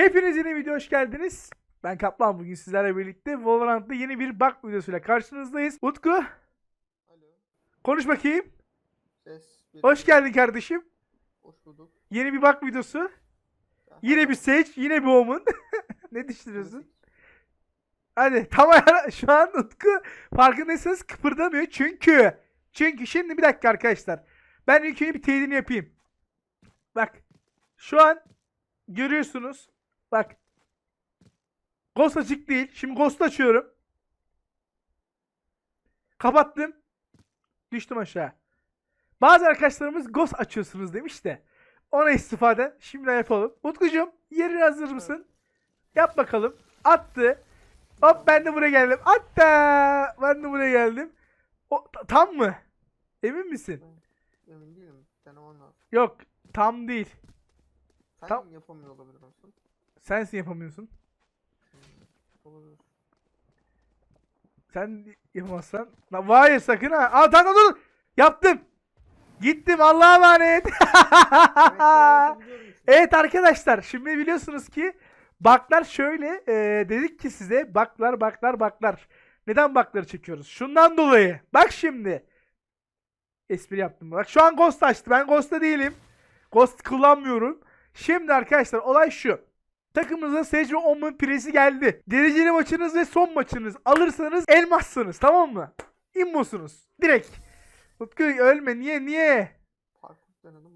Hepiniz yeni video hoş geldiniz. Ben Kaplan bugün sizlerle birlikte Valorant'ta yeni bir bug videosuyla karşınızdayız. Utku Alo. konuş bakayım. Ses. Hoş geldin kardeşim. Hoş bulduk. Yeni bir bug videosu. Yine bir Sage, yine bir Omen. ne düşünüyorsun? Hadi tamam şu an Utku farkındaysanız kıpırdamıyor çünkü çünkü şimdi bir dakika arkadaşlar ben ilk önce bir teyidini yapayım. Bak şu an görüyorsunuz bak Ghost açık değil. Şimdi Ghost açıyorum. Kapattım. Düştüm aşağı. Bazı arkadaşlarımız Ghost açıyorsunuz demiş de ona istifaden şimdi yapalım. Utkucuğum yerin hazır mısın? Yap bakalım. Attı. Hop ben de buraya geldim. Hatta ben de buraya geldim. O, ta- tam mı? Emin misin? Emin değilim. Denemem lazım. Yok tam değil. Sen Tam- yapamıyor olabilir misin? Sensin yapamıyorsun. Olabilir. Sen yapamazsan. Lan hayır sakın ha. Aa tamam dur. Yaptım. Gittim Allah'a emanet. Evet arkadaşlar şimdi biliyorsunuz ki baklar şöyle e, dedik ki size baklar baklar baklar. Neden bakları çekiyoruz? Şundan dolayı. Bak şimdi. Espri yaptım. Bak şu an Ghost açtı. Ben Ghost'ta değilim. Ghost kullanmıyorum. Şimdi arkadaşlar olay şu. Takımınıza Sage ve Omen piresi geldi. Dereceli maçınız ve son maçınız. Alırsanız elmassınız tamam mı? İmmosunuz. Direkt. Utku ölme niye niye?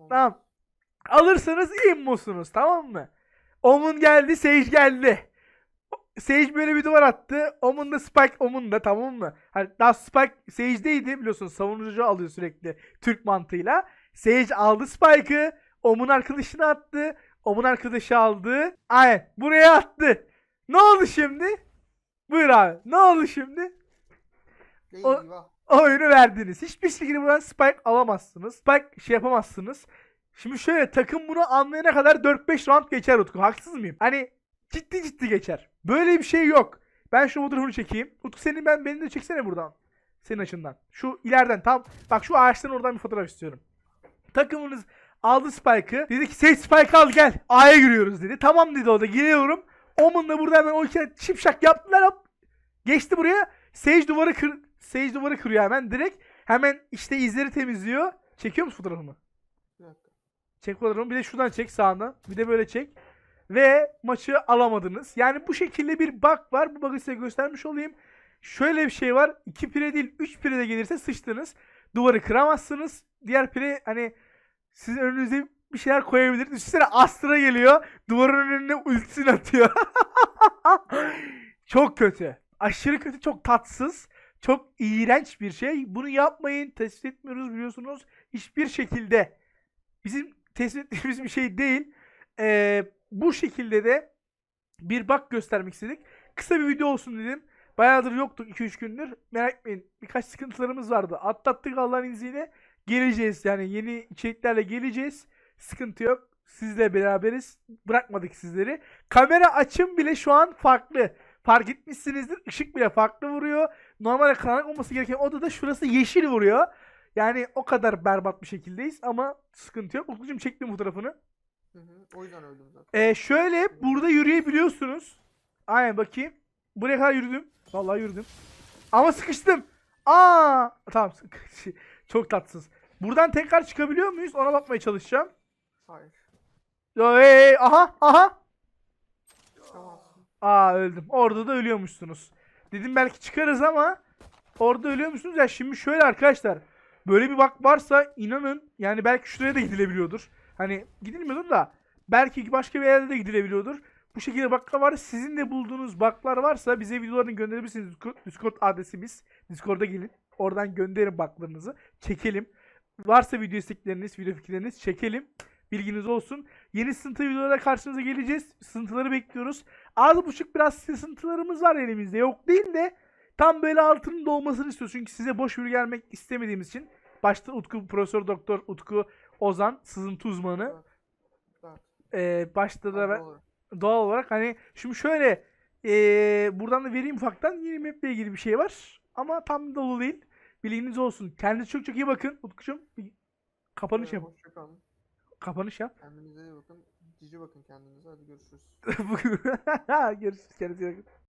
Tamam. Alırsanız immosunuz tamam mı? Omun geldi, Sage geldi. Sage böyle bir duvar attı. Omun da Spike Omun da tamam mı? Hani daha Spike Sage'deydi biliyorsun savunucu alıyor sürekli Türk mantığıyla. Sage aldı Spike'ı. Omun arkadaşını attı. Omun arkadaşı aldı. Aynen buraya attı. Ne oldu şimdi? Buyur abi. Ne oldu şimdi? o- Eyvah. oyunu verdiniz. Hiçbir şekilde buradan spike alamazsınız. Spike şey yapamazsınız. Şimdi şöyle takım bunu anlayana kadar 4-5 round geçer Utku. Haksız mıyım? Hani ciddi ciddi geçer. Böyle bir şey yok. Ben şu fotoğrafını çekeyim. Utku senin ben beni de çeksene buradan. Senin açından. Şu ileriden tam. Bak şu ağaçtan oradan bir fotoğraf istiyorum. Takımınız aldı Spike'ı. Dedi ki Sage Spike al gel. A'ya giriyoruz dedi. Tamam dedi o da giriyorum. Omen da burada hemen o iki şipşak yaptılar hop. Geçti buraya. Sage duvarı kır Sage duvarı kırıyor hemen direkt. Hemen işte izleri temizliyor. Çekiyor musun fotoğrafımı? Dakika. Çek fotoğrafımı. Bir de şuradan çek sağına. Bir de böyle çek. Ve maçı alamadınız. Yani bu şekilde bir bug var. Bu bug'ı size göstermiş olayım. Şöyle bir şey var. 2 pire değil 3 pire de gelirse sıçtınız. Duvarı kıramazsınız. Diğer pire hani sizin önünüze bir şeyler koyabilir. Düşünsene Astra geliyor. Duvarın önüne ultisini atıyor. çok kötü. Aşırı kötü. Çok tatsız. Çok iğrenç bir şey. Bunu yapmayın. Tespit etmiyoruz biliyorsunuz. Hiçbir şekilde. Bizim tespit ettiğimiz bir şey değil. Ee, bu şekilde de bir bak göstermek istedik. Kısa bir video olsun dedim. Bayağıdır yoktuk 2-3 gündür. Merak etmeyin. Birkaç sıkıntılarımız vardı. Atlattık Allah'ın izniyle. Geleceğiz yani yeni içeriklerle geleceğiz. Sıkıntı yok. Sizle beraberiz. Bırakmadık sizleri. Kamera açım bile şu an farklı. Fark etmişsinizdir. Işık bile farklı vuruyor. Normalde karanlık olması gereken odada şurası yeşil vuruyor. Yani o kadar berbat bir şekildeyiz ama sıkıntı yok. Utkucuğum çektim fotoğrafını. Hı hı. O yüzden öldüm zaten. Ee, şöyle burada yürüyebiliyorsunuz. Aynen bakayım. Buraya kadar yürüdüm. Vallahi yürüdüm. Ama sıkıştım. Aa, tamam. Çok tatsız. Buradan tekrar çıkabiliyor muyuz? Ona bakmaya çalışacağım. Hayır. Yo, hey, hey, aha, aha. Çıkamazsın. Aa öldüm. Orada da ölüyormuşsunuz. Dedim belki çıkarız ama orada ölüyormuşsunuz. Ya şimdi şöyle arkadaşlar. Böyle bir bak varsa inanın yani belki şuraya da gidilebiliyordur. Hani gidilmiyordur da belki başka bir yerde de gidilebiliyordur. Bu şekilde baklar var. Sizin de bulduğunuz baklar varsa bize videolarını gönderebilirsiniz. Discord adresimiz. Discord'a gelin. Oradan gönderin baklarınızı. Çekelim. Varsa video istekleriniz, video fikirleriniz çekelim. Bilginiz olsun. Yeni sınıntı videolara karşınıza geleceğiz. Sıntıları bekliyoruz. Az buçuk biraz sıntılarımız var elimizde. Yok değil de tam böyle altının dolmasını istiyoruz. Çünkü size boş bir gelmek istemediğimiz için. Başta Utku, Profesör Doktor Utku Ozan, sızıntı uzmanı. Ee, başta da ben, doğal olarak hani şimdi şöyle ee, buradan da vereyim ufaktan yeni map ile ilgili bir şey var. Ama tam dolu değil. Bilginiz olsun. Kendinize çok çok iyi bakın. Utkucuğum bir kapanış yap. Kapanış yap. Kendinize iyi bakın. Cici bakın kendinize hadi görüşürüz. Görüşürüz kendinize iyi bakın.